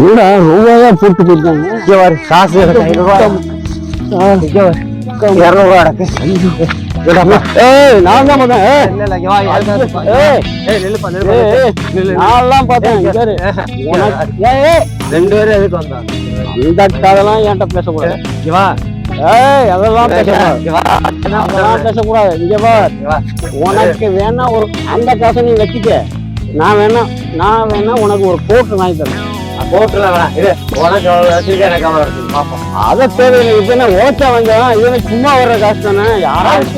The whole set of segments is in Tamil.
என்னடா ரூபாயா போட்டு போயிருக்காங்க இங்க வர காசு ஐநூறுவா இங்க வர இரநூறுவா அடக்கு. ஏய் நான் தான் பார்த்தேன் நான்லாம் பார்த்தேன். ரெண்டு பேரும் எதுக்கு வந்தா? அந்த என்கிட்ட பேசக்கூடாது. இங்க வா. ஏய் அதெல்லாம் பேசக்கூடாது. இங்க வா. அதெல்லாம் பேசக்கூடாது. இங்க பார். இங்க வா. உனக்கு வேணா ஒரு அந்த காசை நீ வச்சுக்க. நான் வேணா நான் வேணா உனக்கு ஒரு கோட்டு வாங்கி தரேன். போட்டுல வேணாம் இது உனக்கு வச்சிருக்க எனக்கு அதை தேவையில்லை. இப்ப என்ன ஓச்சா வந்தோம் இது என்ன சும்மா வர்ற காசு தானே?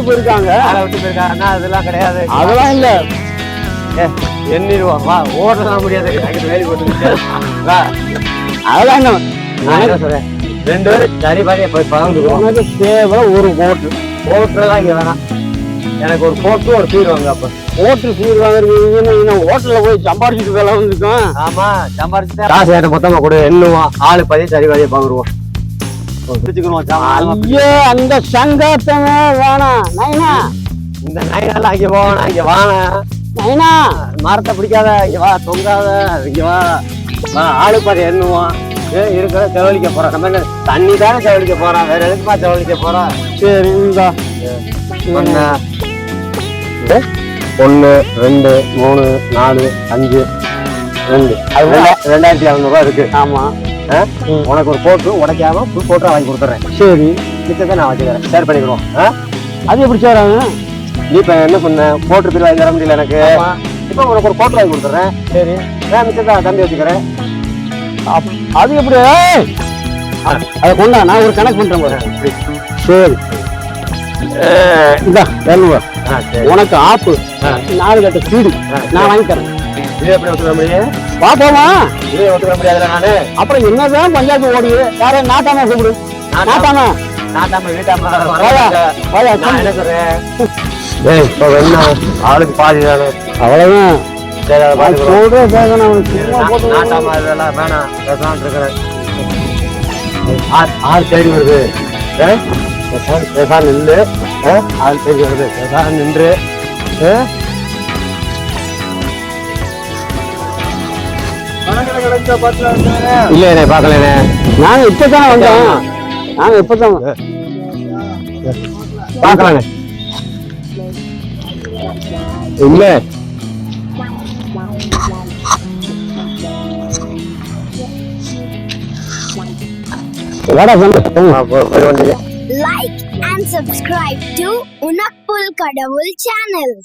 போயிருக்காங்க. யாரை விட்டு போயிருக்காங்கன்னா அதெல்லாம் கிடையாது. அதெல்லாம் இல்ல. எண்ணிடுவோம் வா ஓட்டலாம் முடியாது. எனக்கு வேலி போட்டு வா. அதெல்லாம் என்ன நான் என்ன சொல்றேன்? ரெண்டு பேரும் சரி பாதியா போய் பகிர்ந்துக்குவோம் உனக்கு தேவை ஒரு கோட்டு போட்டுலாம் இங்க வேணாம். எனக்கு ஒரு போட்டு ஒரு சீர் வாங்க அப்ப. கோட்டு சீர் வாங்குறது ஹோட்டல்ல போய் சம்பாரிச்சுட்டு வேலை வந்துருக்கோம் ஆமா சம்பாரிச்சுட்டு காசு ஏட்ட மொத்தமா கொடு எண்ணுவோம். ஆளு பதிய சரி பிடிச்சுக்கிறோம் சாமான் ஐயோ அந்த சங்காத்தமே வேணாம். நைனா. இந்த நாயெல்லாம் இங்க போவானா இங்க வானா நைனா. மரத்தை பிடிக்காத இங்க வா தொங்காத இங்க வா. ஆளு பாரு எண்ணுவோம். இருக்கிற செவலிக்க போறோம் நம்ம என்ன தண்ணி தானே செவலிக்க போறோம் வேற எதுக்குமா செவலிக்க போறோம் சரி இந்தா. இது, ஒண்ணு ரெண்டு மூணு நாலு அஞ்சு ரெண்டு. அது ரெண்டா- ரெண்டாயிரத்தி எழுநூறுவா இருக்கு. ஆமா. ஆ? உனக்கு ஒரு போட்டு உடைக்காம ஃபுல் போட்டு வாங்கி கொடுத்துறேன் சரி. மிச்சத்தை நான் வச்சுக்கிறேன். ஷேர் பண்ணிக்கிறோம். ஆ? அது எப்படி சேராங்க நீ இப்ப என்ன பண்ண போட்டு பில் வாங்கி தர முடியல எனக்கு. இப்போ உனக்கு ஒரு போட்டு வாங்கி கொடுத்துறேன் சரி. நான் மிச்சத்தை தம்பி வச்சுக்கிறேன். அது எப்படி! அதை கொண்டா நான் ஒரு கணக்கு பண்றேன் பாரு. சரி. ஆ சரி உனக்கு ஆப்பு. நாலு கட்ட ஸ்பீடு நான் வாங்கி தரேன். பாப்போமா அப்புறம் என்னதான் பஞ்சாயத்து ஓடுது யாரே? நாட்டாம கூப்பிடு நாட்டாம ஆளுக்கு பாதி தானே அவ்வளவுதான். வேணாம். ஆள் தேடி வருது? பேசாம பேசாம நின்று ஏ? ஆள் வருது. பேசாம நின்று. ஏ? இல்லையே பார்க்கலண்ணே இப்போ தான் வந்தோம். நாங்க இப்பதான் பார்க்கலாங்க. இல்லை. வாடா சொல்லு like and subscribe to Unakpul Kadavul channel.